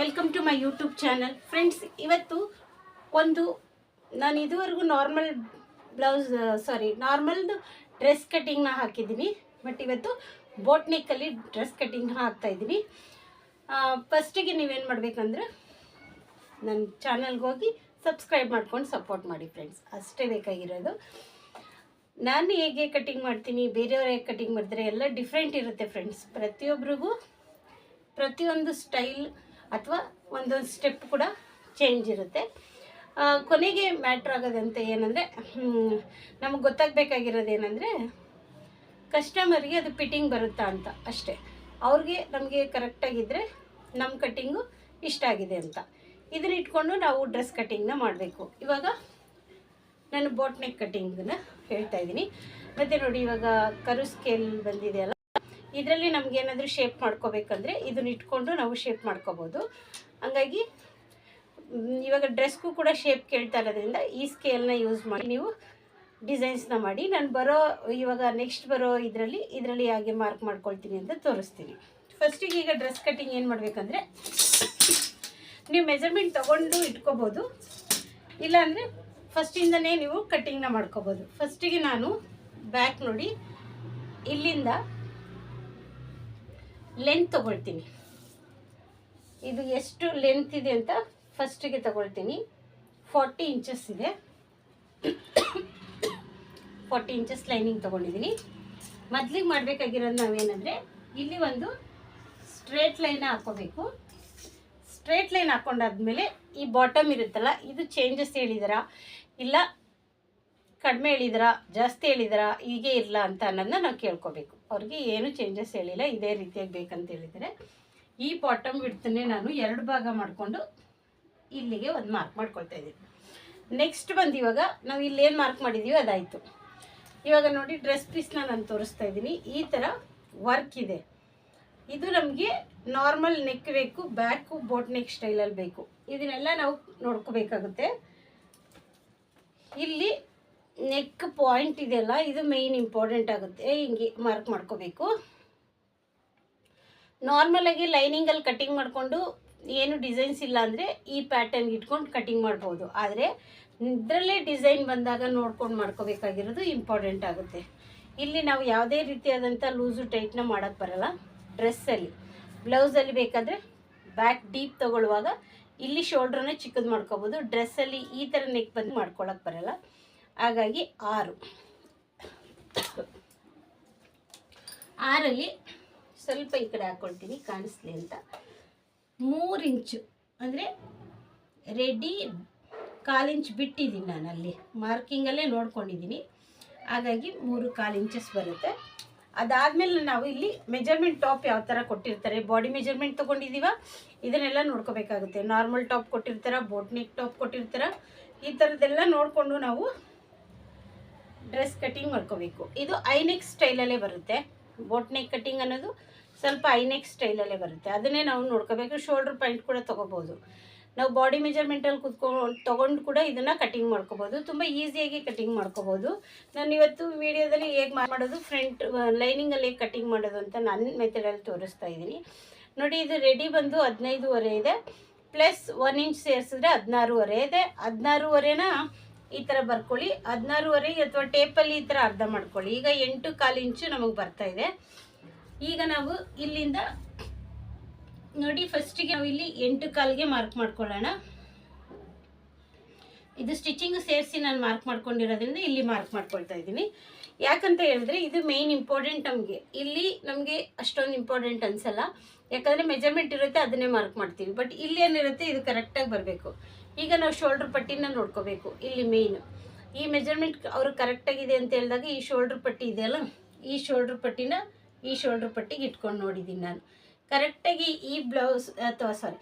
Welcome to my YouTube channel friends ಇವತ್ತು ಒಂದು ನಾನು ಇದುವರೆಗೂ ನಾರ್ಮಲ್ ಬ್ಲೌಸ್ ಸಾರಿ ನಾರ್ಮಲ್ದು ಡ್ರೆಸ್ ಕಟ್ಟಿಂಗ್ನ ಹಾಕಿದ್ದೀನಿ. ಬಟ್ ಇವತ್ತು ಬೋಟ್ನೆಕ್ಕಲ್ಲಿ ಡ್ರೆಸ್ ಕಟ್ಟಿಂಗ್ನ ಹಾಕ್ತಾ ಇದ್ದೀನಿ. ಫಸ್ಟಿಗೆ ನೀವೇನು ಮಾಡಬೇಕಂದ್ರೆ ನನ್ನ ಚಾನಲ್ಗೆ ಹೋಗಿ ಸಬ್ಸ್ಕ್ರೈಬ್ ಮಾಡ್ಕೊಂಡು ಸಪೋರ್ಟ್ ಮಾಡಿ ಫ್ರೆಂಡ್ಸ್ ಅಷ್ಟೇ ಬೇಕಾಗಿರೋದು. ನಾನು ಹೇಗೆ ಕಟ್ಟಿಂಗ್ ಮಾಡ್ತೀನಿ, ಬೇರೆಯವ್ರು ಹೇಗೆ ಕಟ್ಟಿಂಗ್ ಮಾಡ್ತಾರೆ ಎಲ್ಲ ಡಿಫ್ರೆಂಟ್ ಇರುತ್ತೆ ಫ್ರೆಂಡ್ಸ್ ಪ್ರತಿಯೊಬ್ಬರಿಗೂ ಪ್ರತಿಯೊಂದು ಸ್ಟೈಲ್ ಅಥವಾ ಒಂದೊಂದು ಸ್ಟೆಪ್ ಕೂಡ ಚೇಂಜ್ ಇರುತ್ತೆ. ಕೊನೆಗೆ ಮ್ಯಾಟ್ರ್ ಆಗೋದಂತ ಏನಂದರೆ ನಮಗೆ ಗೊತ್ತಾಗಬೇಕಾಗಿರೋದು ಏನಂದರೆ ಕಸ್ಟಮರ್ಗೆ ಅದು ಫಿಟ್ಟಿಂಗ್ ಬರುತ್ತಾ ಅಂತ ಅಷ್ಟೇ. ಅವ್ರಿಗೆ ನಮಗೆ ಕರೆಕ್ಟಾಗಿದ್ದರೆ ನಮ್ಮ ಕಟ್ಟಿಂಗು ಇಷ್ಟ ಆಗಿದೆ ಅಂತ. ಇದನ್ನ ಇಟ್ಕೊಂಡು ನಾವು ಡ್ರೆಸ್ ಕಟ್ಟಿಂಗ್ನ ಮಾಡಬೇಕು. ಇವಾಗ ನಾನು ಬಾಟ್ನೆಕ್ ಕಟ್ಟಿಂಗನ್ನ ಹೇಳ್ತಾ ಇದ್ದೀನಿ. ಮತ್ತು ನೋಡಿ ಇವಾಗ ಕರು ಸ್ಕೇಲ್ ಬಂದಿದೆಯಲ್ಲ? ಇದರಲ್ಲಿ ನಮ್ಗೆ ಏನಾದರೂ ಶೇಪ್ ಮಾಡ್ಕೋಬೇಕಂದ್ರೆ ಇದನ್ನ ಇಟ್ಕೊಂಡು ನಾವು ಶೇಪ್ ಮಾಡ್ಕೋಬೋದು. ಹಂಗಾಗಿ ಇವಾಗ ಡ್ರೆಸ್ಗೂ ಕೂಡ ಶೇಪ್ ಕೇಳ್ತಾ ಇರೋದ್ರಿಂದ ಈ ಸ್ಕೇಲ್ನ ಯೂಸ್ ಮಾಡಿ ನೀವು ಡಿಸೈನ್ಸ್ನ ಮಾಡಿ ನಾನು ಬರೋ, ಇವಾಗ ನೆಕ್ಸ್ಟ್ ಬರೋ ಇದರಲ್ಲಿ ಇದರಲ್ಲಿ ಹಾಗೆ ಮಾರ್ಕ್ ಮಾಡ್ಕೊಳ್ತೀನಿ ಅಂತ ತೋರಿಸ್ತೀನಿ. ಫಸ್ಟಿಗೆ ಈಗ ಡ್ರೆಸ್ ಕಟ್ಟಿಂಗ್ ಏನು ಮಾಡಬೇಕಂದ್ರೆ, ನೀವು ಮೆಜರ್ಮೆಂಟ್ ತೊಗೊಂಡು ಇಟ್ಕೋಬೋದು. ಇಲ್ಲಾಂದರೆ ಫಸ್ಟಿಂದನೇ ನೀವು ಕಟ್ಟಿಂಗ್ನ ಮಾಡ್ಕೋಬೋದು. ಫಸ್ಟಿಗೆ ನಾನು ಬ್ಯಾಕ್ ನೋಡಿ, ಇಲ್ಲಿಂದ ಲೆಂತ್ ತೊಗೊಳ್ತೀನಿ. ಇದು ಎಷ್ಟು ಲೆಂತ್ ಇದೆ ಅಂತ ಫಸ್ಟಿಗೆ ತಗೊಳ್ತೀನಿ. ಫಾರ್ಟಿ ಇಂಚಸ್ ಇದೆ. ಫಾರ್ಟಿ ಇಂಚಸ್ ಲೈನಿಂಗ್ ತೊಗೊಂಡಿದ್ದೀನಿ. ಮೊದ್ಲಿಗೆ ಮಾಡಬೇಕಾಗಿರೋದು ನಾವೇನಂದರೆ, ಇಲ್ಲಿ ಒಂದು ಸ್ಟ್ರೇಟ್ ಲೈನ್ ಹಾಕ್ಕೋಬೇಕು. ಸ್ಟ್ರೇಟ್ ಲೈನ್ ಹಾಕೊಂಡಾದ್ಮೇಲೆ ಈ ಬಾಟಮ್ ಇರುತ್ತಲ್ಲ, ಇದು ಚೇಂಜಸ್ ಹೇಳಿದಾರಾ? ಇಲ್ಲ, ಕಡಿಮೆ ಹೇಳಿದಿರಾ, ಜಾಸ್ತಿ ಹೇಳಿದಿರಾ, ಹೀಗೆ ಇರಲ್ಲ ಅಂತ ಅನ್ನೋದನ್ನ ನಾವು ಕೇಳ್ಕೊಬೇಕು. ಅವ್ರಿಗೆ ಏನು ಚೇಂಜಸ್ ಹೇಳಿಲ್ಲ, ಇದೇ ರೀತಿಯಾಗಿ ಬೇಕಂತ ಹೇಳಿದರೆ ಈ ಬಾಟಮ್ ಬಿಡ್ತನೇ ನಾನು ಎರಡು ಭಾಗ ಮಾಡಿಕೊಂಡು ಇಲ್ಲಿಗೆ ಒಂದು ಮಾರ್ಕ್ ಮಾಡ್ಕೊಳ್ತಾ ಇದ್ದೀನಿ. ನೆಕ್ಸ್ಟ್ ಬಂದು ಇವಾಗ ನಾವು ಇಲ್ಲಿ ಏನು ಮಾರ್ಕ್ ಮಾಡಿದ್ದೀವಿ ಅದಾಯಿತು. ಇವಾಗ ನೋಡಿ ಡ್ರೆಸ್ ಪೀಸ್ನ ನಾನು ತೋರಿಸ್ತಾ ಇದ್ದೀನಿ. ಈ ಥರ ವರ್ಕ್ ಇದೆ. ಇದು ನಮಗೆ ನಾರ್ಮಲ್ ನೆಕ್ ಬೇಕು ಬ್ಯಾಕು ಬೋಟ್ ನೆಕ್ ಸ್ಟೈಲಲ್ಲಿ ಬೇಕು. ಇದನ್ನೆಲ್ಲ ನಾವು ನೋಡ್ಕೋಬೇಕಾಗುತ್ತೆ. ಇಲ್ಲಿ ನೆಕ್ ಪಾಯಿಂಟ್ ಇದೆಯಲ್ಲ, ಇದು ಮೇಯ್ನ್ ಇಂಪಾರ್ಟೆಂಟ್ ಆಗುತ್ತೆ. ಹಿಂಗೆ ಮಾರ್ಕ್ ಮಾಡ್ಕೋಬೇಕು. ನಾರ್ಮಲಾಗಿ ಲೈನಿಂಗಲ್ಲಿ ಕಟ್ಟಿಂಗ್ ಮಾಡಿಕೊಂಡು ಏನು ಡಿಸೈನ್ಸ್ ಇಲ್ಲ ಅಂದರೆ ಈ ಪ್ಯಾಟರ್ನ್ ಇಟ್ಕೊಂಡು ಕಟ್ಟಿಂಗ್ ಮಾಡ್ಬೋದು. ಆದರೆ ಇದರಲ್ಲೇ ಡಿಸೈನ್ ಬಂದಾಗ ನೋಡ್ಕೊಂಡು ಮಾಡ್ಕೋಬೇಕಾಗಿರೋದು ಇಂಪಾರ್ಟೆಂಟ್ ಆಗುತ್ತೆ. ಇಲ್ಲಿ ನಾವು ಯಾವುದೇ ರೀತಿಯಾದಂಥ ಲೂಸು ಟೈಟ್ನ ಮಾಡೋಕ್ಕೆ ಬರಲ್ಲ. ಡ್ರೆಸ್ಸಲ್ಲಿ ಬ್ಲೌಸಲ್ಲಿ ಬೇಕಾದರೆ ಬ್ಯಾಕ್ ಡೀಪ್ ತೊಗೊಳ್ಳುವಾಗ ಇಲ್ಲಿ ಶೋಲ್ಡ್ರನ್ನ ಚಿಕ್ಕದು ಮಾಡ್ಕೋಬೋದು. ಡ್ರೆಸ್ಸಲ್ಲಿ ಈ ಥರ ನೆಕ್ ಬಂದು ಮಾಡ್ಕೊಳಕ್ಕೆ ಬರಲ್ಲ. ಹಾಗಾಗಿ ಆರು. ಆರಲ್ಲಿ ಸ್ವಲ್ಪ ಈ ಕಡೆ ಹಾಕ್ಕೊಳ್ತೀನಿ ಕಾಣಿಸ್ಲಿ ಅಂತ. ಮೂರು ಇಂಚು, ಅಂದರೆ ರೆಡಿ ಕಾಲಿಂಚ್ ಬಿಟ್ಟಿದ್ದೀನಿ ನಾನು ಅಲ್ಲಿ ಮಾರ್ಕಿಂಗಲ್ಲೇ ನೋಡ್ಕೊಂಡಿದ್ದೀನಿ. ಹಾಗಾಗಿ ಮೂರು ಕಾಲು ಇಂಚಸ್ ಬರುತ್ತೆ. ಅದಾದಮೇಲೆ ನಾವು ಇಲ್ಲಿ ಮೆಜರ್ಮೆಂಟ್ ಟಾಪ್ ಯಾವ ಥರ ಕೊಟ್ಟಿರ್ತಾರೆ, ಬಾಡಿ ಮೆಜರ್ಮೆಂಟ್ ತೊಗೊಂಡಿದ್ದೀವ? ಇದನ್ನೆಲ್ಲ ನೋಡ್ಕೋಬೇಕಾಗುತ್ತೆ. ನಾರ್ಮಲ್ ಟಾಪ್ ಕೊಟ್ಟಿರ್ತಾರ ಬೋಟ್ನಿಕ್ ಟಾಪ್ ಕೊಟ್ಟಿರ್ತಾರ? ಈ ಥರದ್ದೆಲ್ಲ ನೋಡಿಕೊಂಡು ನಾವು ಡ್ರೆಸ್ ಕಟ್ಟಿಂಗ್ ಮಾಡ್ಕೋಬೇಕು. ಇದು ಐನೆಕ್ ಸ್ಟೈಲಲ್ಲೇ ಬರುತ್ತೆ. ಬೋಟ್ ನೆಕ್ ಕಟ್ಟಿಂಗ್ ಅನ್ನೋದು ಸ್ವಲ್ಪ ಐನೆಕ್ ಸ್ಟೈಲಲ್ಲೇ ಬರುತ್ತೆ. ಅದನ್ನೇ ನಾವು ನೋಡ್ಕೋಬೇಕು. ಶೋಲ್ಡ್ರ್ ಪಾಯಿಂಟ್ ಕೂಡ ತೊಗೋಬೋದು. ನಾವು ಬಾಡಿ ಮೆಜರ್ಮೆಂಟಲ್ಲಿ ಕುತ್ಕೊಂಡು ತೊಗೊಂಡು ಕೂಡ ಇದನ್ನು ಕಟಿಂಗ್ ಮಾಡ್ಕೋಬೋದು. ತುಂಬ ಈಸಿಯಾಗಿ ಕಟಿಂಗ್ ಮಾಡ್ಕೋಬೋದು. ನಾನು ಇವತ್ತು ವಿಡಿಯೋದಲ್ಲಿ ಹೇಗೆ ಮಾಡೋದು, ಫ್ರಂಟ್ ಲೈನಿಂಗಲ್ಲಿ ಹೇಗೆ ಕಟಿಂಗ್ ಮಾಡೋದು ಅಂತ ನನ್ನ ಮೆಥಡಲ್ಲಿ ತೋರಿಸ್ತಾ ಇದ್ದೀನಿ. ನೋಡಿ, ಇದು ರೆಡಿ ಬಂದು ಹದಿನೈದುವರೆ ಇದೆ. ಪ್ಲಸ್ ಒನ್ ಇಂಚ್ ಸೇರಿಸಿದ್ರೆ ಹದಿನಾರೂವರೆ ಇದೆ. ಹದಿನಾರೂವರೆನ ಈ ಥರ ಬರ್ಕೊಳ್ಳಿ. ಹದಿನಾರೂವರೆ ಅಥವಾ ಟೇಪಲ್ಲಿ ಈ ಥರ ಅರ್ಧ ಮಾಡ್ಕೊಳ್ಳಿ. ಈಗ ಎಂಟು ಕಾಲು ಇಂಚು ನಮಗೆ ಬರ್ತಾ ಇದೆ. ಈಗ ನಾವು ಇಲ್ಲಿಂದ ನೋಡಿ ಫಸ್ಟಿಗೆ ನಾವು ಇಲ್ಲಿ ಎಂಟು ಕಾಲಿಗೆ ಮಾರ್ಕ್ ಮಾಡ್ಕೊಳ್ಳೋಣ. ಇದು ಸ್ಟಿಚಿಂಗ್ ಸೇರಿಸಿ ನಾನು ಮಾರ್ಕ್ ಮಾಡ್ಕೊಂಡಿರೋದ್ರಿಂದ ಇಲ್ಲಿ ಮಾರ್ಕ್ ಮಾಡ್ಕೊಳ್ತಾ ಇದ್ದೀನಿ. ಯಾಕಂತ ಹೇಳಿದ್ರೆ ಇದು ಮೇಯ್ನ್ ಇಂಪಾರ್ಟೆಂಟ್ ನಮಗೆ. ಇಲ್ಲಿ ನಮಗೆ ಅಷ್ಟೊಂದು ಇಂಪಾರ್ಟೆಂಟ್ ಅನ್ಸಲ್ಲ. ಯಾಕಂದರೆ ಮೆಜರ್ಮೆಂಟ್ ಇರುತ್ತೆ, ಅದನ್ನೇ ಮಾರ್ಕ್ ಮಾಡ್ತೀವಿ. ಬಟ್ ಇಲ್ಲಿ ಏನಿರುತ್ತೆ, ಇದು ಕರೆಕ್ಟಾಗಿ ಬರಬೇಕು. ಈಗ ನಾವು ಶೋಲ್ಡ್ರ್ ಪಟ್ಟಿನ ನೋಡ್ಕೋಬೇಕು. ಇಲ್ಲಿ ಮೇಯ್ನು ಈ ಮೆಜರ್ಮೆಂಟ್ ಅವರು ಕರೆಕ್ಟಾಗಿದೆ ಅಂತ ಹೇಳಿದಾಗ ಈ ಶೋಲ್ಡ್ರ್ ಪಟ್ಟಿ ಇದೆಯಲ್ಲ ಈ ಶೋಲ್ಡ್ರ್ ಪಟ್ಟಿನ ಈ ಶೋಲ್ಡ್ರ್ ಪಟ್ಟಿಗೆ ಇಟ್ಕೊಂಡು ನೋಡಿದ್ದೀನಿ ನಾನು. ಕರೆಕ್ಟಾಗಿ ಈ ಬ್ಲೌಸ್ ಅಥವಾ ಸಾರಿ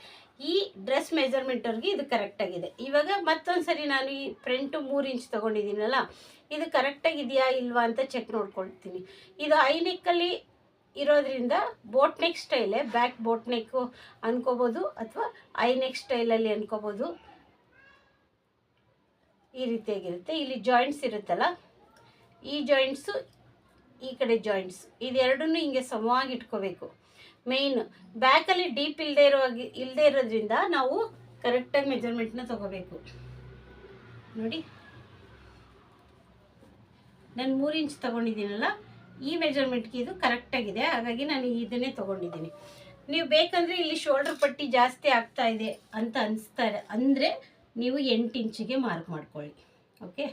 ಈ ಡ್ರೆಸ್ ಮೆಜರ್ಮೆಂಟವ್ರಿಗೆ ಇದು ಕರೆಕ್ಟಾಗಿದೆ ಇವಾಗ ಮತ್ತೊಂದು ಸರಿ ನಾನು ಈ ಫ್ರಂಟು ಮೂರು ಇಂಚ್ ತೊಗೊಂಡಿದ್ದೀನಲ್ಲ, ಇದು ಕರೆಕ್ಟಾಗಿದೆಯಾ ಇಲ್ವಾ ಅಂತ ಚೆಕ್ ನೋಡ್ಕೊಳ್ತೀನಿ. ಇದು ಐನೆಕ್ಕಲ್ಲಿ ನೆಕ್ಕಲ್ಲಿ ಇರೋದ್ರಿಂದ ಬೋಟ್ ನೆಕ್ ಸ್ಟೈಲೇ ಬ್ಯಾಕ್ ಬೋಟ್ ನೆಕ್ಕು ಅನ್ಕೋಬೋದು ಅಥವಾ ಐ ನೆಕ್ ಸ್ಟೈಲಲ್ಲಿ ಅನ್ಕೋಬೋದು. ಈ ರೀತಿಯಾಗಿರುತ್ತೆ. ಇಲ್ಲಿ ಜಾಯಿಂಟ್ಸ್ ಇರುತ್ತಲ್ಲ, ಈ ಜಾಯಿಂಟ್ಸು ಈ ಕಡೆ ಜಾಯಿಂಟ್ಸ್ ಇದೆರಡನ್ನೂ ಹಿಂಗೆ ಸಮವಾಗಿ ಇಟ್ಕೋಬೇಕು. ಮೇಯ್ನ್ ಬ್ಯಾಕಲ್ಲಿ ಡೀಪ್ ಇಲ್ಲದೆ ಇರೋ ಇಲ್ಲದೆ ಇರೋದ್ರಿಂದ ನಾವು ಕರೆಕ್ಟಾಗಿ ಮೆಜರ್ಮೆಂಟ್ನ ತಗೋಬೇಕು. ನೋಡಿ. ನಾನು ಮೂರು ಇಂಚ್ ತೊಗೊಂಡಿದ್ದೀನಲ್ಲ, ಈ ಮೆಜರ್ಮೆಂಟ್ಗೆ ಇದು ಕರೆಕ್ಟಾಗಿದೆ ಹಾಗಾಗಿ ನಾನು ಇದನ್ನೇ ತೊಗೊಂಡಿದ್ದೀನಿ. ನೀವು ಬೇಕಂದರೆ ಇಲ್ಲಿ ಶೋಲ್ಡ್ರ್ ಪಟ್ಟಿ ಜಾಸ್ತಿ ಆಗ್ತಾ ಇದೆ ಅಂತ ಅನಿಸ್ತಾರೆ ಅಂದರೆ ನೀವು ಎಂಟು ಇಂಚಿಗೆ ಮಾರ್ಕ್ ಮಾಡ್ಕೊಳ್ಳಿ ಓಕೆ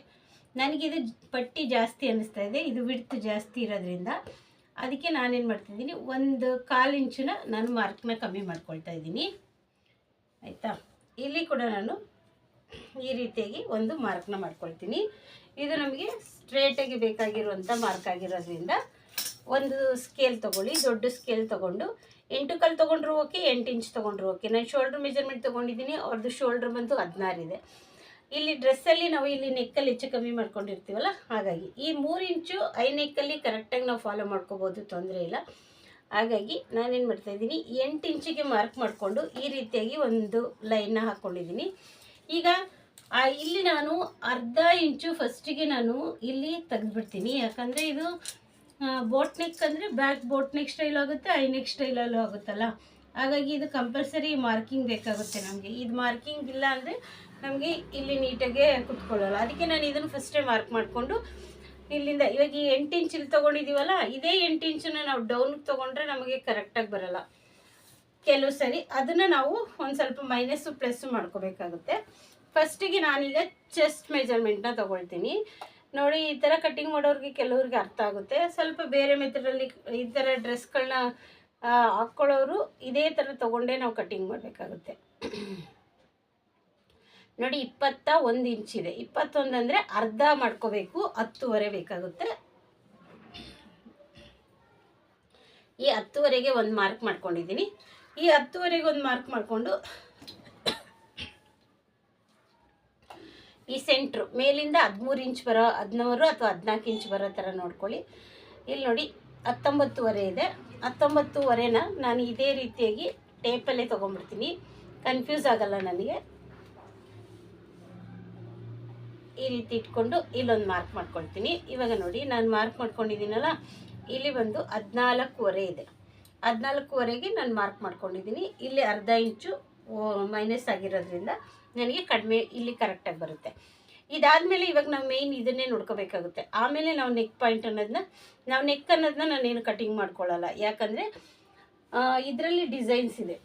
ನನಗಿದು ಪಟ್ಟಿ ಜಾಸ್ತಿ ಅನ್ನಿಸ್ತಾ ಇದೆ, ಇದು ವಿಡ್ತ್ ಜಾಸ್ತಿ ಇರೋದ್ರಿಂದ ಅದಕ್ಕೆ ನಾನೇನು ಮಾಡ್ತಿದ್ದೀನಿ, ಒಂದು ಕಾಲು ಇಂಚಿನ ನಾನು ಮಾರ್ಕ್ನ ಕಮ್ಮಿ ಮಾಡ್ಕೊಳ್ತಾ ಇದ್ದೀನಿ, ಆಯಿತಾ? ಇಲ್ಲಿ ಕೂಡ ನಾನು ಈ ರೀತಿಯಾಗಿ ಒಂದು ಮಾರ್ಕ್ನ ಮಾಡ್ಕೊಳ್ತೀನಿ. ಇದು ನಮಗೆ ಸ್ಟ್ರೇಟಾಗಿ ಬೇಕಾಗಿರುವಂಥ ಮಾರ್ಕ್ ಆಗಿರೋದ್ರಿಂದ ಒಂದು ಸ್ಕೇಲ್ ತೊಗೊಳ್ಳಿ, ದೊಡ್ಡ ಸ್ಕೇಲ್ ತೊಗೊಂಡು, ಎಂಟು ಕಲ್ ತೊಗೊಂಡ್ರು ಓಕೆ ಎಂಟು ಇಂಚ್ ತೊಗೊಂಡ್ರು ಓಕೆ ನಾನು ಶೋಲ್ಡ್ರ್ ಮೆಜರ್ಮೆಂಟ್ ತೊಗೊಂಡಿದ್ದೀನಿ ಅವ್ರದ್ದು ಶೋಲ್ಡ್ರ್ ಬಂದು ಹದಿನಾರಿದೆ ಇಲ್ಲಿ ಡ್ರೆಸ್ಸಲ್ಲಿ ನಾವು ಇಲ್ಲಿ ನೆಕ್ಕಲ್ಲಿ ಹೆಚ್ಚು ಕಮ್ಮಿ ಮಾಡ್ಕೊಂಡಿರ್ತೀವಲ್ಲ, ಹಾಗಾಗಿ ಈ ಮೂರು ಇಂಚು ಐ ನೆಕ್ಕಲ್ಲಿ ಕರೆಕ್ಟಾಗಿ ನಾವು ಫಾಲೋ ಮಾಡ್ಕೋಬೋದು, ತೊಂದರೆ ಇಲ್ಲ. ಹಾಗಾಗಿ ನಾನೇನು ಮಾಡ್ತಾಯಿದ್ದೀನಿ ಎಂಟು ಇಂಚಿಗೆ ಮಾರ್ಕ್ ಮಾಡಿಕೊಂಡು ಈ ರೀತಿಯಾಗಿ ಒಂದು ಲೈನ್ನ ಹಾಕ್ಕೊಂಡಿದ್ದೀನಿ ಈಗ ಇಲ್ಲಿ ನಾನು ಅರ್ಧ ಇಂಚು ಫಸ್ಟಿಗೆ ನಾನು ಇಲ್ಲಿ ತೆಗೆದ್ಬಿಡ್ತೀನಿ. ಯಾಕಂದರೆ ಇದು ಬೋಟ್ ನೆಕ್ ಅಂದರೆ ಬ್ಯಾಕ್ ಬೋಟ್ ನೆಕ್ ಸ್ಟೈಲ್ ಆಗುತ್ತೆ ಐ ನೆಕ್ ಸ್ಟೈಲಲ್ಲೂ ಆಗುತ್ತಲ್ಲ? ಹಾಗಾಗಿ ಇದು ಕಂಪಲ್ಸರಿ ಮಾರ್ಕಿಂಗ್ ಬೇಕಾಗುತ್ತೆ ನಮಗೆ. ಇದು ಮಾರ್ಕಿಂಗ್ ಇಲ್ಲ ಅಂದರೆ ನಮಗೆ ಇಲ್ಲಿ ನೀಟಾಗೆ ಕುತ್ಕೊಳ್ಳೋಲ್ಲ. ಅದಕ್ಕೆ ನಾನು ಇದನ್ನು ಫಸ್ಟೇ ಮಾರ್ಕ್ ಮಾಡಿಕೊಂಡು ಇಲ್ಲಿಂದ, ಇವಾಗ ಈ ಎಂಟು ಇಂಚಲ್ಲಿ ತೊಗೊಂಡಿದ್ದೀವಲ್ಲ ಇದೇ ಎಂಟು ಇಂಚನ್ನ ನಾವು ಡೌನ್ಗೆ ತೊಗೊಂಡ್ರೆ ನಮಗೆ ಕರೆಕ್ಟಾಗಿ ಬರಲ್ಲ. ಕೆಲವು ಸರಿ ಅದನ್ನು ನಾವು ಒಂದು ಸ್ವಲ್ಪ ಮೈನಸ್ಸು ಪ್ಲಸ್ಸು ಮಾಡ್ಕೋಬೇಕಾಗುತ್ತೆ. ಫಸ್ಟಿಗೆ ನಾನೀಗ ಚೆಸ್ಟ್ ಮೆಜರ್ಮೆಂಟ್ನ ತೊಗೊಳ್ತೀನಿ. ನೋಡಿ, ಈ ಥರ ಕಟ್ಟಿಂಗ್ ಮಾಡೋರಿಗೆ ಕೆಲವ್ರಿಗೆ ಅರ್ಥ ಆಗುತ್ತೆ. ಸ್ವಲ್ಪ ಬೇರೆ ಮೆಥಡಲ್ಲಿ ಈ ಥರ ಡ್ರೆಸ್ಗಳನ್ನ ಹಾಕ್ಕೊಳ್ಳೋರು ಇದೇ ಥರ ತೊಗೊಂಡೇ ನಾವು ಕಟ್ಟಿಂಗ್ ಮಾಡಬೇಕಾಗುತ್ತೆ. ನೋಡಿ, ಇಪ್ಪತ್ತ ಒಂದು ಇಂಚಿದೆ ಇಪ್ಪತ್ತೊಂದು ಅಂದರೆ ಅರ್ಧ ಮಾಡ್ಕೋಬೇಕು, ಹತ್ತುವರೆ ಬೇಕಾಗುತ್ತೆ. ಈ ಹತ್ತುವರೆಗೆ ಒಂದು ಮಾರ್ಕ್ ಮಾಡ್ಕೊಂಡಿದ್ದೀನಿ. ಈ ಹತ್ತುವರೆಗೆ ಒಂದು ಮಾರ್ಕ್ ಮಾಡಿಕೊಂಡು ಈ ಸೆಂಟ್ರು ಮೇಲಿಂದ ಹದಿಮೂರು ಇಂಚ್ ಬರೋ, ಹದಿನಾರು ಅಥವಾ ಹದಿನಾಲ್ಕು ಇಂಚ್ ಬರೋ ಥರ ನೋಡ್ಕೊಳ್ಳಿ. ಇಲ್ಲಿ ನೋಡಿ, ಹತ್ತೊಂಬತ್ತುವರೆ ಇದೆ. ಹತ್ತೊಂಬತ್ತುವರೆನ ನಾನು ಇದೇ ರೀತಿಯಾಗಿ ಟೇಪಲ್ಲೇ ತೊಗೊಂಡ್ಬಿಡ್ತೀನಿ. ಕನ್ಫ್ಯೂಸ್ ಆಗಲ್ಲ ನನಗೆ. ಈ ರೀತಿ ಇಟ್ಕೊಂಡು ಇಲ್ಲೊಂದು ಮಾರ್ಕ್ ಮಾಡ್ಕೊಳ್ತೀನಿ. ಇವಾಗ ನೋಡಿ, ನಾನು ಮಾರ್ಕ್ ಮಾಡ್ಕೊಂಡಿದ್ದೀನಲ್ಲ, ಇಲ್ಲಿ ಬಂದು ಹದಿನಾಲ್ಕುವರೆ ಇದೆ. ಹದಿನಾಲ್ಕುವರೆಗೆ ನಾನು ಮಾರ್ಕ್ ಮಾಡ್ಕೊಂಡಿದ್ದೀನಿ. ಇಲ್ಲಿ ಅರ್ಧ ಇಂಚು ಮೈನಸ್ ಆಗಿರೋದ್ರಿಂದ ನನಗೆ ಕಡಿಮೆ ಇಲ್ಲಿ ಕರೆಕ್ಟಾಗಿ ಬರುತ್ತೆ. ಇದಾದಮೇಲೆ ಇವಾಗ ನಾವು ಮೇಯ್ನ್ ಇದನ್ನೇ ನೋಡ್ಕೋಬೇಕಾಗುತ್ತೆ. ಆಮೇಲೆ ನಾವು ನೆಕ್ ಪಾಯಿಂಟ್ ಅನ್ನೋದನ್ನ ನಾವು ನೆಕ್ ಅನ್ನೋದನ್ನ ನಾನೇನು ಕಟಿಂಗ್ ಮಾಡ್ಕೊಳ್ಳಲ್ಲ. ಯಾಕಂದರೆ ಇದರಲ್ಲಿ ಡಿಸೈನ್ಸ್ ಇದೆ.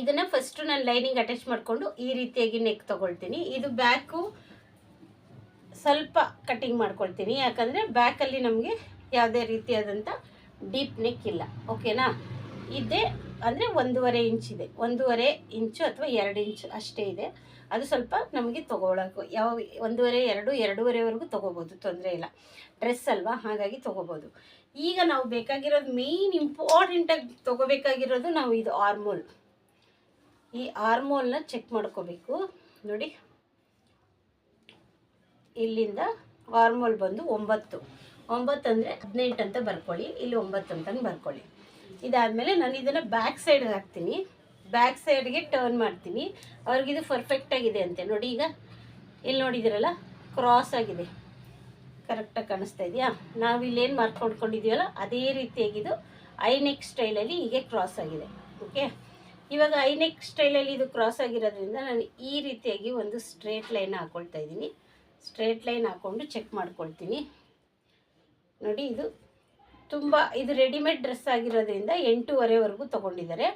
ಇದನ್ನು ಫಸ್ಟು ನಾನು ಲೈನಿಂಗ್ ಅಟ್ಯಾಚ್ ಮಾಡಿಕೊಂಡು ಈ ರೀತಿಯಾಗಿ ನೆಕ್ ತೊಗೊಳ್ತೀನಿ. ಇದು ಬ್ಯಾಕು ಸ್ವಲ್ಪ ಕಟ್ಟಿಂಗ್ ಮಾಡ್ಕೊಳ್ತೀನಿ. ಯಾಕಂದರೆ ಬ್ಯಾಕಲ್ಲಿ ನಮಗೆ ಯಾವುದೇ ರೀತಿಯಾದಂಥ ಡೀಪ್ ನೆಕ್ ಇಲ್ಲ. ಓಕೆನಾ ಇದೇ ಅಂದರೆ ಒಂದೂವರೆ ಇಂಚ್ ಇದೆ. ಒಂದೂವರೆ ಇಂಚು ಅಥವಾ ಎರಡು ಇಂಚು ಅಷ್ಟೇ ಇದೆ. ಅದು ಸ್ವಲ್ಪ ನಮಗೆ ತೊಗೊಳಕ್ಕೆ ಯಾವ ಒಂದೂವರೆ, ಎರಡು, ಎರಡೂವರೆವರೆಗೂ ತೊಗೋಬೋದು. ತೊಂದರೆ ಇಲ್ಲ. ಡ್ರೆಸ್ ಅಲ್ವಾ? ಹಾಗಾಗಿ ತೊಗೋಬೋದು. ಈಗ ನಾವು ಬೇಕಾಗಿರೋದು ಮೇಯ್ನ್ ಇಂಪಾರ್ಟೆಂಟಾಗಿ ತೊಗೋಬೇಕಾಗಿರೋದು ನಾವು ಇದು ಆರ್ಮೋಲ್ ಈ ಆರ್ಮೋಲ್ನ ಚೆಕ್ ಮಾಡ್ಕೋಬೇಕು. ನೋಡಿ. ಇಲ್ಲಿಂದ ಆರ್ಮೋಲ್ ಬಂದು ಒಂಬತ್ತು. ಒಂಬತ್ತು ಅಂದರೆ ಹದಿನೆಂಟು ಅಂತ ಬರ್ಕೊಳ್ಳಿ. ಇಲ್ಲಿ ಒಂಬತ್ತು ಅಂತಂದು ಬರ್ಕೊಳ್ಳಿ. ಇದಾದಮೇಲೆ ನಾನು ಇದನ್ನು ಬ್ಯಾಕ್ ಸೈಡ್ಗೆ ಹಾಕ್ತೀನಿ. ಬ್ಯಾಕ್ ಸೈಡ್ಗೆ ಟರ್ನ್ ಮಾಡ್ತೀನಿ. ಅವ್ರಿಗಿದು ಪರ್ಫೆಕ್ಟಾಗಿದೆ ಅಂತೆ. ನೋಡಿ ಈಗ, ಇಲ್ಲಿ ನೋಡಿದಿರಲ್ಲ? ಕ್ರಾಸ್ ಆಗಿದೆ. ಕರೆಕ್ಟಾಗಿ ಕಾಣಿಸ್ತಾ ಇದೆಯಾ? ನಾವು ಇಲ್ಲೇನು ಮಾರ್ಕ್ ಮಾಡ್ಕೊಂಡಿದ್ದೀವಲ್ಲ ಅದೇ ರೀತಿಯಾಗಿದು ಐ ನೆಕ್ ಸ್ಟೈಲಲ್ಲಿ ಹೀಗೆ ಕ್ರಾಸ್ ಆಗಿದೆ. ಓಕೆ ಇವಾಗ ಐ ನೆಕ್ ಸ್ಟೈಲಲ್ಲಿ ಇದು ಕ್ರಾಸ್ ಆಗಿರೋದ್ರಿಂದ ನಾನು ಈ ರೀತಿಯಾಗಿ ಒಂದು ಸ್ಟ್ರೇಟ್ ಲೈನ್ ಹಾಕ್ಕೊಳ್ತಾ ಇದ್ದೀನಿ. ಸ್ಟ್ರೇಟ್ ಲೈನ್ ಹಾಕ್ಕೊಂಡು ಚೆಕ್ ಮಾಡ್ಕೊಳ್ತೀನಿ. ನೋಡಿ ಇದು ತುಂಬ ಇದು ರೆಡಿಮೇಡ್ ಡ್ರೆಸ್ ಆಗಿರೋದ್ರಿಂದ ಎಂಟೂವರೆವರೆಗೂ ತೊಗೊಂಡಿದ್ದಾರೆ.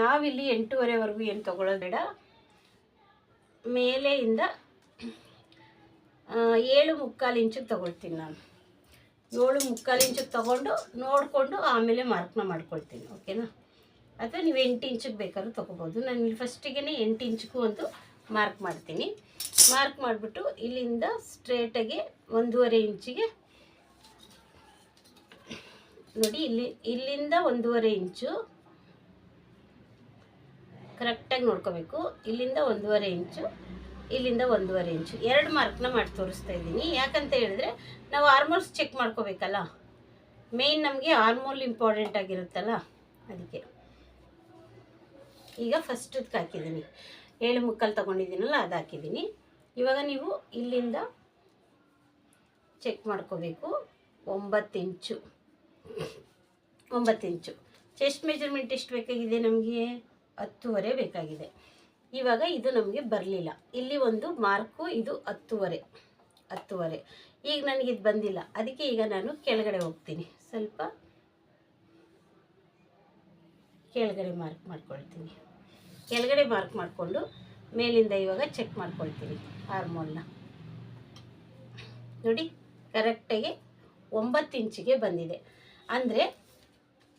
ನಾವಿಲ್ಲಿ ಎಂಟೂವರೆವರೆಗೂ ಏನು ತೊಗೊಳ್ಳೋದು ಬೇಡ. ಮೇಲೆಯಿಂದ ಏಳು ಮುಕ್ಕಾಲು ಇಂಚಿಗೆ ತೊಗೊಳ್ತೀನಿ ನಾನು. ಏಳು ಮುಕ್ಕಾಲು ಇಂಚಿಗೆ ತೊಗೊಂಡು ನೋಡಿಕೊಂಡು ಆಮೇಲೆ ಮಾರ್ಕ್ನ ಮಾಡ್ಕೊಳ್ತೀನಿ, ಓಕೆನಾ? ಅಥವಾ ನೀವು ಎಂಟು ಇಂಚಿಗೆ ಬೇಕಾದ್ರೂ ತೊಗೋಬೋದು. ನಾನು ಇಲ್ಲಿ ಫಸ್ಟಿಗೆ ಎಂಟು ಇಂಚಿಗೂ ಒಂದು ಮಾರ್ಕ್ ಮಾಡ್ತೀನಿ. ಮಾರ್ಕ್ ಮಾಡಿಬಿಟ್ಟು ಇಲ್ಲಿಂದ ಸ್ಟ್ರೇಟಾಗಿ ಒಂದೂವರೆ ಇಂಚಿಗೆ ನೋಡಿ, ಇಲ್ಲಿ, ಇಲ್ಲಿಂದ ಒಂದೂವರೆ ಇಂಚು ಕರೆಕ್ಟಾಗಿ ನೋಡ್ಕೋಬೇಕು. ಇಲ್ಲಿಂದ ಒಂದೂವರೆ ಇಂಚು, ಇಲ್ಲಿಂದ ಒಂದೂವರೆ ಇಂಚು. ಎರಡು ಮಾರ್ಕ್ನ ಮಾಡಿ ತೋರಿಸ್ತಾ ಇದ್ದೀನಿ. ಯಾಕಂತ ಹೇಳಿದ್ರೆ, ನಾವು ಆರ್ಮೋಲ್ಸ್ ಚೆಕ್ ಮಾಡ್ಕೋಬೇಕಲ್ಲ? ಮೇಯ್ನ್ ನಮಗೆ ಆರ್ಮೋಲ್ ಇಂಪಾರ್ಟೆಂಟ್ ಆಗಿರುತ್ತಲ್ಲ? ಅದಕ್ಕೆ. ಈಗ ಫಸ್ಟದಕ್ಕೆ ಹಾಕಿದ್ದೀನಿ. ಏಳು ಮುಕ್ಕಲ್ ತೊಗೊಂಡಿದ್ದೀನಲ್ಲ, ಅದು ಹಾಕಿದ್ದೀನಿ. ಇವಾಗ ನೀವು ಇಲ್ಲಿಂದ ಚೆಕ್ ಮಾಡ್ಕೋಬೇಕು. ಒಂಬತ್ತು ಇಂಚು. ಒಂಬತ್ತು ಇಂಚು. ಚೆಸ್ಟ್ ಮೆಜರ್ಮೆಂಟ್ ಎಷ್ಟು ಬೇಕಾಗಿದೆ ನಮಗೆ? ಹತ್ತುವರೆ ಬೇಕಾಗಿದೆ. ಇವಾಗ ಇದು ನಮಗೆ ಬರಲಿಲ್ಲ. ಇಲ್ಲಿ ಒಂದು ಮಾರ್ಕು ಇದು ಹತ್ತುವರೆ. ಹತ್ತುವರೆ. ಈಗ ನನಗೆ ಇದು ಬಂದಿಲ್ಲ. ಅದಕ್ಕೆ ಈಗ ನಾನು ಕೆಳಗಡೆ ಹೋಗ್ತೀನಿ. ಸ್ವಲ್ಪ ಕೆಳಗಡೆ ಮಾರ್ಕ್ ಮಾಡ್ಕೊಳ್ತೀನಿ. ಕೆಳಗಡೆ ಮಾರ್ಕ್ ಮಾಡಿಕೊಂಡು ಮೇಲಿಂದ ಇವಾಗ ಚೆಕ್ ಮಾಡ್ಕೊಳ್ತೀನಿ ಹಾರ್ಮೋನ್ನ ನೋಡಿ ಕರೆಕ್ಟಾಗಿ ಒಂಬತ್ತು ಇಂಚಿಗೆ ಬಂದಿದೆ. ಅಂದರೆ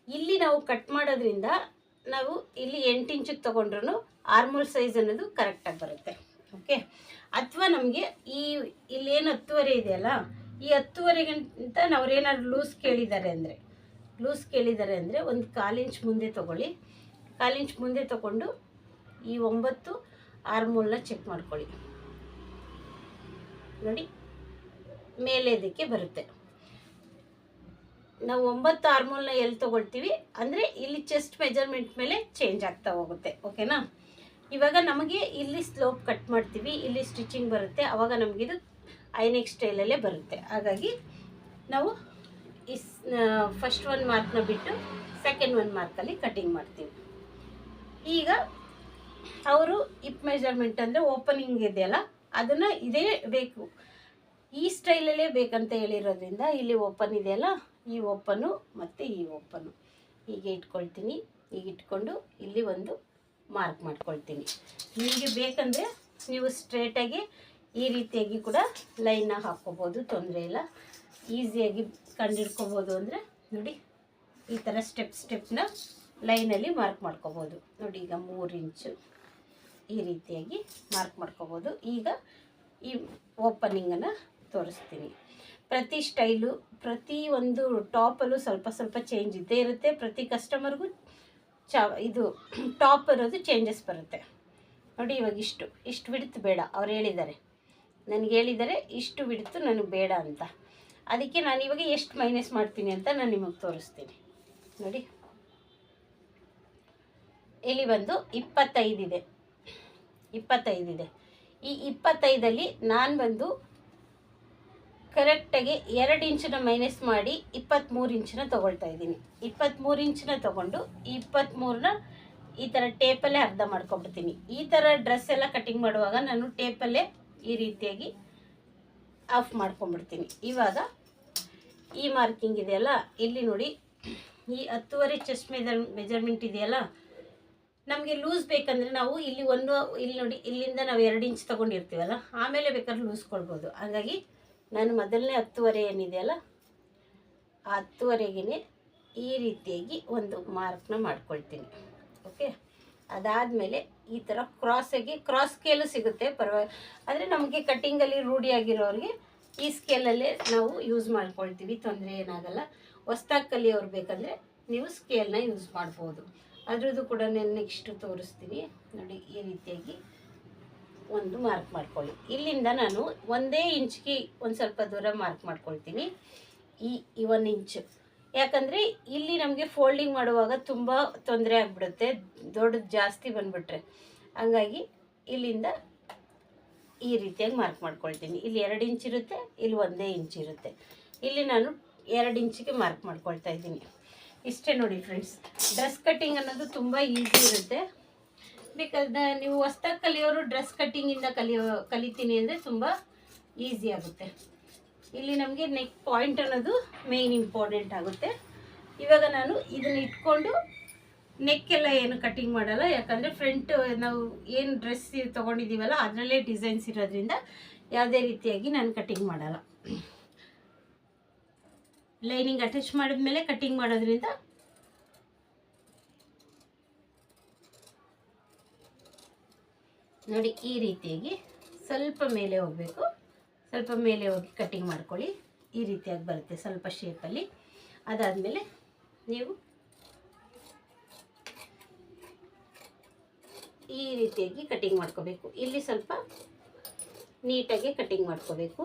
ಇಲ್ಲಿ ನಾವು ಕಟ್ ಮಾಡೋದ್ರಿಂದ ನಾವು ಇಲ್ಲಿ ಎಂಟು ಇಂಚಿಗೆ ತೊಗೊಂಡ್ರು ಆರ್ಮೋಲ್ ಸೈಜ್ ಅನ್ನೋದು ಕರೆಕ್ಟಾಗಿ ಬರುತ್ತೆ. ಓಕೆ ಅಥವಾ ನಮಗೆ ಈ ಇಲ್ಲೇನು ಹತ್ತುವರೆ ಇದೆಯಲ್ಲ ಈ ಹತ್ತುವರೆಗಿಂತ ಅವ್ರೇನಾದ್ರು ಲೂಸ್ ಕೇಳಿದ್ದಾರೆ ಅಂದರೆ ಲೂಸ್ ಕೇಳಿದ್ದಾರೆ ಅಂದರೆ ಒಂದು ಕಾಲು ಇಂಚ್ ಮುಂದೆ ತೊಗೊಳ್ಳಿ. ಕಾಲಿಂಚ್ ಮುಂದೆ ತೊಗೊಂಡು ಈ ಒಂಬತ್ತು ಆರ್ಮೋಲ್ನ ಚೆಕ್ ಮಾಡ್ಕೊಳ್ಳಿ. ನೋಡಿ ಮೇಲೆ ಇದಕ್ಕೆ ಬರುತ್ತೆ. ನಾವು ಒಂಬತ್ತು ಹಾರ್ಮೋನ್ನ ಎಲ್ಲಿ ತೊಗೊಳ್ತೀವಿ? ಅಂದರೆ ಇಲ್ಲಿ ಚೆಸ್ಟ್ ಮೆಜರ್ಮೆಂಟ್ ಮೇಲೆ ಚೇಂಜ್ ಆಗ್ತಾ ಹೋಗುತ್ತೆ ಓಕೆನಾ ಇವಾಗ ನಮಗೆ ಇಲ್ಲಿ ಸ್ಲೋಪ್ ಕಟ್ ಮಾಡ್ತೀವಿ, ಇಲ್ಲಿ ಸ್ಟಿಚಿಂಗ್ ಬರುತ್ತೆ ಆವಾಗ ನಮಗಿದು ಐನೆಕ್ ಸ್ಟೈಲಲ್ಲೇ ಬರುತ್ತೆ. ಹಾಗಾಗಿ ನಾವು ಇಸ್ ಫಸ್ಟ್ ಒನ್ ಮಾರ್ಕ್ನ ಬಿಟ್ಟು ಸೆಕೆಂಡ್ ಒನ್ ಮಾರ್ಕಲ್ಲಿ ಕಟಿಂಗ್ ಮಾಡ್ತೀವಿ. ಈಗ ಅವರು ಇಪ್ ಮೆಜರ್ಮೆಂಟ್ ಅಂದರೆ ಓಪನಿಂಗ್ ಇದೆಯಲ್ಲ, ಅದನ್ನು ಇದೇ ಬೇಕು. ಈ ಸ್ಟೈಲಲ್ಲೇ ಬೇಕಂತ ಹೇಳಿರೋದ್ರಿಂದ ಇಲ್ಲಿ ಓಪನ್ ಇದೆಯಲ್ಲ ಈ ಓಪನು ಮತ್ತು ಈ ಓಪನು. ಹೀಗೆ ಇಟ್ಕೊಳ್ತೀನಿ. ಹೀಗೆ ಇಟ್ಕೊಂಡು ಇಲ್ಲಿ ಒಂದು ಮಾರ್ಕ್ ಮಾಡ್ಕೊಳ್ತೀನಿ. ನಿಮಗೆ ಬೇಕಂದರೆ ನೀವು ಸ್ಟ್ರೇಟಾಗಿ ಈ ರೀತಿಯಾಗಿ ಕೂಡ ಲೈನ್ನ ಹಾಕ್ಕೋಬೋದು. ತೊಂದರೆ ಇಲ್ಲ. ಈಸಿಯಾಗಿ ಕಂಡಿಡ್ಕೋಬೋದು ಅಂದರೆ ನೋಡಿ, ಈ ಥರ ಸ್ಟೆಪ್ ಸ್ಟೆಪ್ನ ಲೈನಲ್ಲಿ ಮಾರ್ಕ್ ಮಾಡ್ಕೋಬೋದು. ನೋಡಿ, ಈಗ ಮೂರು ಇಂಚು ಈ ರೀತಿಯಾಗಿ ಮಾರ್ಕ್ ಮಾಡ್ಕೋಬೋದು. ಈಗ ಈ ಓಪನಿಂಗನ್ನು ತೋರಿಸ್ತೀನಿ. ಪ್ರತಿ ಸ್ಟೈಲು, ಪ್ರತಿ ಒಂದು ಟಾಪಲ್ಲೂ ಸ್ವಲ್ಪ ಸ್ವಲ್ಪ ಚೇಂಜ್ ಇದ್ದೇ ಇರುತ್ತೆ. ಪ್ರತಿ ಕಸ್ಟಮರ್ಗೂ ಚ, ಇದು ಟಾಪ್ ಇರೋದು ಚೇಂಜಸ್ ಬರುತ್ತೆ. ನೋಡಿ ಇವಾಗ ಇಷ್ಟು ಇಷ್ಟು ಬಿಡ್ತು ಬೇಡ. ಅವ್ರು ಹೇಳಿದ್ದಾರೆ. ನನಗೆ ಹೇಳಿದ್ದಾರೆ, ಇಷ್ಟು ಬಿಡ್ತು ನನಗೆ ಬೇಡ ಅಂತ. ಅದಕ್ಕೆ ನಾನು ಇವಾಗ ಎಷ್ಟು ಮೈನಸ್ ಮಾಡ್ತೀನಿ ಅಂತ ನಾನು ನಿಮಗೆ ತೋರಿಸ್ತೀನಿ. ನೋಡಿ. ಇಲ್ಲಿ ಬಂದು ಇಪ್ಪತ್ತೈದಿದೆ ಇಪ್ಪತ್ತೈದಿದೆ ಈ ಇಪ್ಪತ್ತೈದಲ್ಲಿ ನಾನು ಬಂದು ಕರೆಕ್ಟಾಗಿ ಎರಡು ಇಂಚಿನ ಮೈನಸ್ ಮಾಡಿ ಇಪ್ಪತ್ತ್ಮೂರು ಇಂಚನ್ನ ತೊಗೊಳ್ತಾ ಇದ್ದೀನಿ. ಇಪ್ಪತ್ತ್ಮೂರು ಇಂಚಿನ ತೊಗೊಂಡು ಇಪ್ಪತ್ತ್ಮೂರನ್ನ ಈ ಥರ ಟೇಪಲ್ಲೇ ಅರ್ಧ ಮಾಡ್ಕೊಂಡ್ಬಿಡ್ತೀನಿ. ಈ ಥರ ಡ್ರೆಸ್ ಎಲ್ಲ ಕಟಿಂಗ್ ಮಾಡುವಾಗ ನಾನು ಟೇಪಲ್ಲೇ ಈ ರೀತಿಯಾಗಿ ಆಫ್ ಮಾಡ್ಕೊಂಡ್ಬಿಡ್ತೀನಿ. ಇವಾಗ ಈ ಮಾರ್ಕಿಂಗ್ ಇದೆಯಲ್ಲ, ಇಲ್ಲಿ ನೋಡಿ. ಈ ಹತ್ತುವರೆ ಚೆಸ್ಟ್ ಮೆಜರ್ ಮೆಜರ್ಮೆಂಟ್ ಇದೆಯಲ್ಲ, ನಮಗೆ ಲೂಸ್ ಬೇಕಂದರೆ ನಾವು ಇಲ್ಲಿ ಒಂದು, ಇಲ್ಲಿ ನೋಡಿ, ಇಲ್ಲಿಂದ ನಾವು ಎರಡು ಇಂಚ್ ತೊಗೊಂಡಿರ್ತೀವಲ್ಲ, ಆಮೇಲೆ ಬೇಕಾದ್ರೆ ಲೂಸ್ ಕೊಡ್ಬೋದು. ಹಾಗಾಗಿ ನಾನು ಮೊದಲನೇ ಹತ್ತುವರೆ ಏನಿದೆಯಲ್ಲ ಆ ಹತ್ತುವರೆಗೆ ಈ ರೀತಿಯಾಗಿ ಒಂದು ಮಾರ್ಕ್ನ ಮಾಡ್ಕೊಳ್ತೀನಿ. ಓಕೆ ಅದಾದಮೇಲೆ ಈ ಥರ ಕ್ರಾಸಾಗಿ ಕ್ರಾಸ್ ಸ್ಕೇಲು ಸಿಗುತ್ತೆ ಪರವಾಗಿ ಆದರೆ ನಮಗೆ ಕಟ್ಟಿಂಗಲ್ಲಿ ರೂಢಿಯಾಗಿರೋರಿಗೆ ಈ ಸ್ಕೇಲಲ್ಲೇ ನಾವು ಯೂಸ್ ಮಾಡ್ಕೊಳ್ತೀವಿ, ತೊಂದರೆ ಏನಾಗಲ್ಲ. ಹೊಸ್ದಾಗಿ ಕಲಿಯೋರು ಬೇಕಂದರೆ ನೀವು ಸ್ಕೇಲ್ನ ಯೂಸ್ ಮಾಡ್ಬೋದು. ಅದರದ್ದು ಕೂಡ ನಾನು ನೆಕ್ಸ್ಟ್ ತೋರಿಸ್ತೀನಿ. ನೋಡಿ, ಈ ರೀತಿಯಾಗಿ. ಒಂದು ಮಾರ್ಕ್ ಮಾಡ್ಕೊಳ್ಳಿ. ಇಲ್ಲಿಂದ ನಾನು ಒಂದೇ ಇಂಚ್ಗೆ ಒಂದು ಸ್ವಲ್ಪ ದೂರ ಮಾರ್ಕ್ ಮಾಡ್ಕೊಳ್ತೀನಿ. ಈ ಈ ಒನ್ ಇಂಚ್ ಯಾಕಂದರೆ ಇಲ್ಲಿ ನಮಗೆ ಫೋಲ್ಡಿಂಗ್ ಮಾಡುವಾಗ ತುಂಬ ತೊಂದರೆ ಆಗಿಬಿಡುತ್ತೆ. ದೊಡ್ಡದು ಜಾಸ್ತಿ ಬಂದುಬಿಟ್ರೆ. ಹಂಗಾಗಿ ಇಲ್ಲಿಂದ ಈ ರೀತಿಯಾಗಿ ಮಾರ್ಕ್ ಮಾಡ್ಕೊಳ್ತೀನಿ. ಇಲ್ಲಿ ಎರಡು ಇಂಚ್ ಇರುತ್ತೆ, ಇಲ್ಲಿ ಒಂದೇ ಇಂಚ್ ಇರುತ್ತೆ. ಇಲ್ಲಿ ನಾನು ಎರಡು ಇಂಚಿಗೆ ಮಾರ್ಕ್ ಮಾಡ್ಕೊಳ್ತಾ ಇದ್ದೀನಿ. ಇಷ್ಟೇ ನೋಡಿ ಫ್ರೆಂಡ್ಸ್ ಡ್ರೆಸ್ ಕಟ್ಟಿಂಗ್ ಅನ್ನೋದು ತುಂಬ ಈಸಿ ಇರುತ್ತೆ. ಬಿಕಾಸ್ ನೀವು ಹೊಸ್ದಾಗಿ ಕಲಿಯೋರು ಡ್ರೆಸ್ ಕಟ್ಟಿಂಗಿಂದ ಕಲಿಯೋ, ಕಲಿತೀನಿ ಅಂದರೆ ತುಂಬ ಈಸಿ ಆಗುತ್ತೆ. ಇಲ್ಲಿ ನಮಗೆ ನೆಕ್ ಪಾಯಿಂಟ್ ಅನ್ನೋದು ಮೇಯ್ನ್ ಇಂಪಾರ್ಟೆಂಟ್ ಆಗುತ್ತೆ. ಇವಾಗ ನಾನು ಇದನ್ನ ಇಟ್ಕೊಂಡು ನೆಕ್ ಎಲ್ಲ ಏನು ಕಟ್ಟಿಂಗ್ ಮಾಡಲ್ಲ, ಯಾಕಂದರೆ ಫ್ರಂಟ್ ನಾವು ಏನು ಡ್ರೆಸ್ ತೊಗೊಂಡಿದ್ದೀವಲ್ಲ ಅದರಲ್ಲೇ ಡಿಸೈನ್ಸ್ ಇರೋದ್ರಿಂದ ಯಾವುದೇ ರೀತಿಯಾಗಿ ನಾನು ಕಟ್ಟಿಂಗ್ ಮಾಡಲ್ಲ. ಲೈನಿಂಗ್ ಅಟ್ಯಾಚ್ ಮಾಡಿದ್ಮೇಲೆ ಕಟ್ಟಿಂಗ್ ಮಾಡೋದ್ರಿಂದ ನೋಡಿ, ಈ ರೀತಿಯಾಗಿ ಸ್ವಲ್ಪ ಮೇಲೆ ಹೋಗಬೇಕು. ಸ್ವಲ್ಪ ಮೇಲೆ ಹೋಗಿ ಕಟ್ಟಿಂಗ್ ಮಾಡ್ಕೊಳ್ಳಿ. ಈ ರೀತಿಯಾಗಿ ಬರುತ್ತೆ ಸ್ವಲ್ಪ ಶೇಪಲ್ಲಿ ಅದಾದಮೇಲೆ ನೀವು ಈ ರೀತಿಯಾಗಿ ಕಟ್ಟಿಂಗ್ ಮಾಡ್ಕೋಬೇಕು. ಇಲ್ಲಿ ಸ್ವಲ್ಪ ನೀಟಾಗಿ ಕಟ್ಟಿಂಗ್ ಮಾಡ್ಕೋಬೇಕು.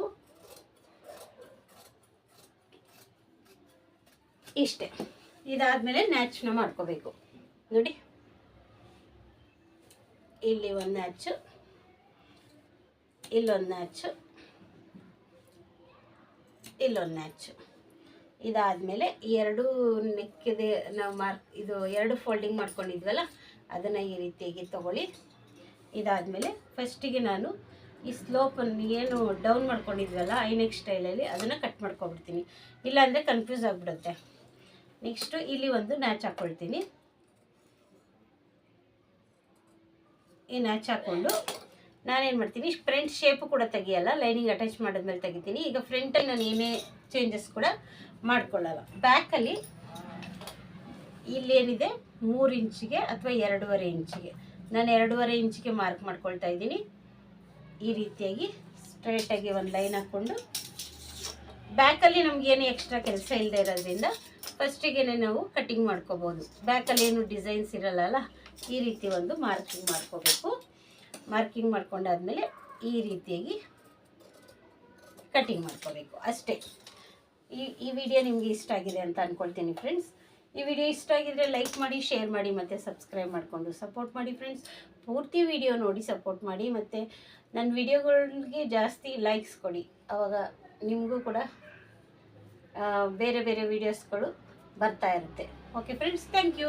ಇಷ್ಟೇ. ಇದಾದಮೇಲೆ ನ್ಯಾಚ್ನ ಮಾಡ್ಕೋಬೇಕು. ನೋಡಿ. ಇಲ್ಲಿ ಒಂದು ನ್ಯಾಚು ಇಲ್ಲೊಂದು ನ್ಯಾಚು ಇಲ್ಲೊಂದು ನ್ಯಾಚು ಇದಾದಮೇಲೆ ಎರಡು ನೆಕ್ಕಿದೆ, ನಾವು ಮಾರ್ಕ್, ಇದು ಎರಡು ಫೋಲ್ಡಿಂಗ್ ಮಾಡ್ಕೊಂಡಿದ್ವಲ್ಲ, ಅದನ್ನು ಈ ರೀತಿಯಾಗಿ ತಗೊಳ್ಳಿ. ಇದಾದಮೇಲೆ ಫಸ್ಟಿಗೆ ನಾನು ಈ ಸ್ಲೋಪನ್ನು ಏನು ಡೌನ್ ಮಾಡ್ಕೊಂಡಿದ್ವಲ್ಲ ಐನೆಕ್ ಸ್ಟೈಲಲ್ಲಿ ಅದನ್ನು ಕಟ್ ಮಾಡ್ಕೊಬಿಡ್ತೀನಿ. ಇಲ್ಲಾಂದರೆ ಕನ್ಫ್ಯೂಸ್ ಆಗಿಬಿಡುತ್ತೆ. ನೆಕ್ಸ್ಟು ಇಲ್ಲಿ ಒಂದು ನ್ಯಾಚ್ ಹಾಕ್ಕೊಳ್ತೀನಿ ಈ ಹಚ್ಚಾಕೊಂಡು ನಾನೇನು ಮಾಡ್ತೀನಿ ಫ್ರಂಟ್ ಶೇಪು ಕೂಡ ತೆಗಿಯಲ್ಲ ಲೈನಿಂಗ್ ಅಟ್ಯಾಚ್ ಮಾಡಿದ್ಮೇಲೆ ತೆಗಿತೀನಿ. ಈಗ ಫ್ರಂಟಲ್ಲಿ ನಾನು ಏನೇ ಚೇಂಜಸ್ ಕೂಡ ಮಾಡ್ಕೊಳ್ಳಲ್ಲ. ಬ್ಯಾಕಲ್ಲಿ ಇಲ್ಲೇನಿದೆ, ಮೂರು ಇಂಚಿಗೆ ಅಥವಾ ಎರಡೂವರೆ ಇಂಚಿಗೆ. ನಾನು ಎರಡೂವರೆ ಇಂಚಿಗೆ ಮಾರ್ಕ್ ಮಾಡ್ಕೊಳ್ತಾ ಇದ್ದೀನಿ. ಈ ರೀತಿಯಾಗಿ ಸ್ಟ್ರೈಟಾಗಿ ಒಂದು ಲೈನ್ ಹಾಕ್ಕೊಂಡು. ಬ್ಯಾಕಲ್ಲಿ ನಮಗೇನು ಎಕ್ಸ್ಟ್ರಾ ಕೆಲಸ ಇಲ್ಲದೆ ಇರೋದ್ರಿಂದ ಫಸ್ಟಿಗೆ ನಾವು ಕಟ್ಟಿಂಗ್ ಮಾಡ್ಕೋಬೋದು. ಬ್ಯಾಕಲ್ಲಿ ಏನು ಡಿಸೈನ್ಸ್ ಇರಲ್ಲ ಈ ರೀತಿ ಒಂದು ಮಾರ್ಕಿಂಗ್ ಮಾಡ್ಕೋಬೇಕು. ಮಾರ್ಕಿಂಗ್ ಮಾಡ್ಕೊಂಡಾದ್ಮೇಲೆ ಈ ರೀತಿಯಾಗಿ ಕಟ್ಟಿಂಗ್ ಮಾಡ್ಕೋಬೇಕು. ಅಷ್ಟೇ. ಈ ಈ ವಿಡಿಯೋ ನಿಮಗೆ ಇಷ್ಟ ಆಗಿದೆ ಅಂತ ಅಂದ್ಕೊಳ್ತೀನಿ ಫ್ರೆಂಡ್ಸ್. ಈ ವಿಡಿಯೋ ಇಷ್ಟ ಆಗಿದ್ರೆ ಲೈಕ್ ಮಾಡಿ, ಶೇರ್ ಮಾಡಿ, ಮತ್ತು ಸಬ್ಸ್ಕ್ರೈಬ್ ಮಾಡಿಕೊಂಡು ಸಪೋರ್ಟ್ ಮಾಡಿ ಫ್ರೆಂಡ್ಸ್. ಪೂರ್ತಿ ವಿಡಿಯೋ ನೋಡಿ ಸಪೋರ್ಟ್ ಮಾಡಿ, ಮತ್ತು ನನ್ನ ವಿಡಿಯೋಗಳಿಗೆ ಜಾಸ್ತಿ ಲೈಕ್ಸ್ ಕೊಡಿ. ಆವಾಗ ನಿಮಗೂ ಕೂಡ ಬೇರೆ ಬೇರೆ ವಿಡಿಯೋಸ್ಗಳು ಬರ್ತಾ ಇರುತ್ತೆ. Okay friends thank you